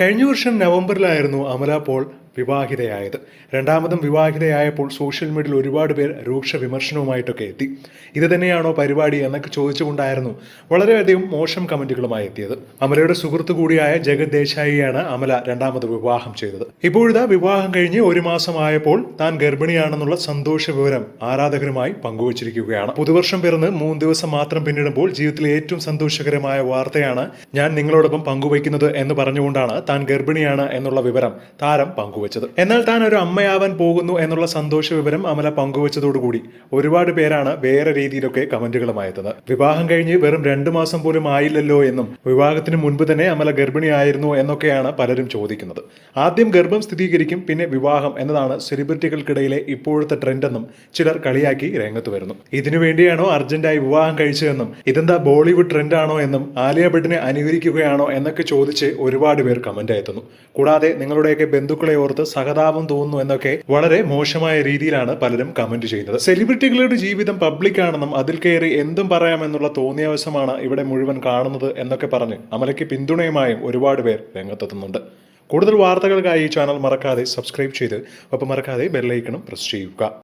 കഴിഞ്ഞ വർഷം നവംബറിലായിരുന്നു അമല പോൾ വിവാഹിതയായത്. രണ്ടാമതും വിവാഹിതയായപ്പോൾ സോഷ്യൽ മീഡിയയിൽ ഒരുപാട് പേർ രൂക്ഷ വിമർശനവുമായിട്ടൊക്കെ എത്തി. ഇത് തന്നെയാണോ പരിപാടി എന്നൊക്കെ ചോദിച്ചുകൊണ്ടായിരുന്നു വളരെയധികം മോശം കമന്റുകളുമായി എത്തിയത്. അമലയുടെ സുഹൃത്തു കൂടിയായ ജഗത് ദേശായിയാണ് അമല രണ്ടാമത് വിവാഹം ചെയ്തത്. ഇപ്പോഴിതാ വിവാഹം കഴിഞ്ഞ് ഒരു മാസമായപ്പോൾ താൻ ഗർഭിണിയാണെന്നുള്ള സന്തോഷ വിവരം ആരാധകരുമായി പങ്കുവച്ചിരിക്കുകയാണ്. പുതുവർഷം പിറന്ന് മൂന്ന് ദിവസം മാത്രം പിന്നിടുമ്പോൾ ജീവിതത്തിലെ ഏറ്റവും സന്തോഷകരമായ വാർത്തയാണ് ഞാൻ നിങ്ങളോടൊപ്പം പങ്കുവയ്ക്കുന്നത് എന്ന് പറഞ്ഞുകൊണ്ടാണ് താൻ ഗർഭിണിയാണ് എന്നുള്ള വിവരം താരം പങ്കുവച്ചത്. എന്നാൽ താൻ ഒരു അമ്മയാവാൻ പോകുന്നു എന്നുള്ള സന്തോഷ വിവരം അമല പങ്കുവച്ചതോടുകൂടി ഒരുപാട് പേരാണ് വേറെ രീതിയിലൊക്കെ കമന്റുകളുമായി എത്തുന്നത് വിവാഹം കഴിഞ്ഞ് വെറും രണ്ടു മാസം പോലും ആയില്ലല്ലോ എന്നും വിവാഹത്തിന് മുൻപ് തന്നെ അമല ഗർഭിണിയായിരുന്നു എന്നൊക്കെയാണ് പലരും ചോദിക്കുന്നത്. ആദ്യം ഗർഭം സ്ഥിരീകരിക്കും പിന്നെ വിവാഹം എന്നതാണ് സെലിബ്രിറ്റികൾക്കിടയിലെ ഇപ്പോഴത്തെ ട്രെൻഡെന്നും ചിലർ കളിയാക്കി രംഗത്ത് വരുന്നു. ഇതിനു വേണ്ടിയാണോ അർജന്റായി വിവാഹം കഴിച്ചതെന്നും ഇതെന്താ ബോളിവുഡ് ട്രെൻഡാണോ എന്നും ആലിയ ഭട്ടിനെ അനുകരിക്കുകയാണോ എന്നൊക്കെ ചോദിച്ച് ഒരുപാട് പേർ കമന്റ് എത്തുന്നു കൂടാതെ നിങ്ങളുടെയൊക്കെ ബന്ധുക്കളെ ഓർത്ത് സഹതാപം തോന്നുന്നു എന്നൊക്കെ വളരെ മോശമായ രീതിയിലാണ് പലരും കമന്റ് ചെയ്യുന്നത്. സെലിബ്രിറ്റികളുടെ ജീവിതം പബ്ലിക് ആണെന്നും അതിൽ കയറി എന്തും പറയാമെന്നുള്ള തോന്നിയാവശ്യമാണ് ഇവിടെ മുഴുവൻ കാണുന്നത് എന്നൊക്കെ പറഞ്ഞ് അമലയ്ക്ക് പിന്തുണയുമായും ഒരുപാട് പേർ രംഗത്തെത്തുന്നുണ്ട്. കൂടുതൽ വാർത്തകൾക്കായി ഈ ചാനൽ മറക്കാതെ സബ്സ്ക്രൈബ് ചെയ്ത് ഒപ്പം മറക്കാതെ ബെല്ലൈക്കണം പ്രസ് ചെയ്യുക.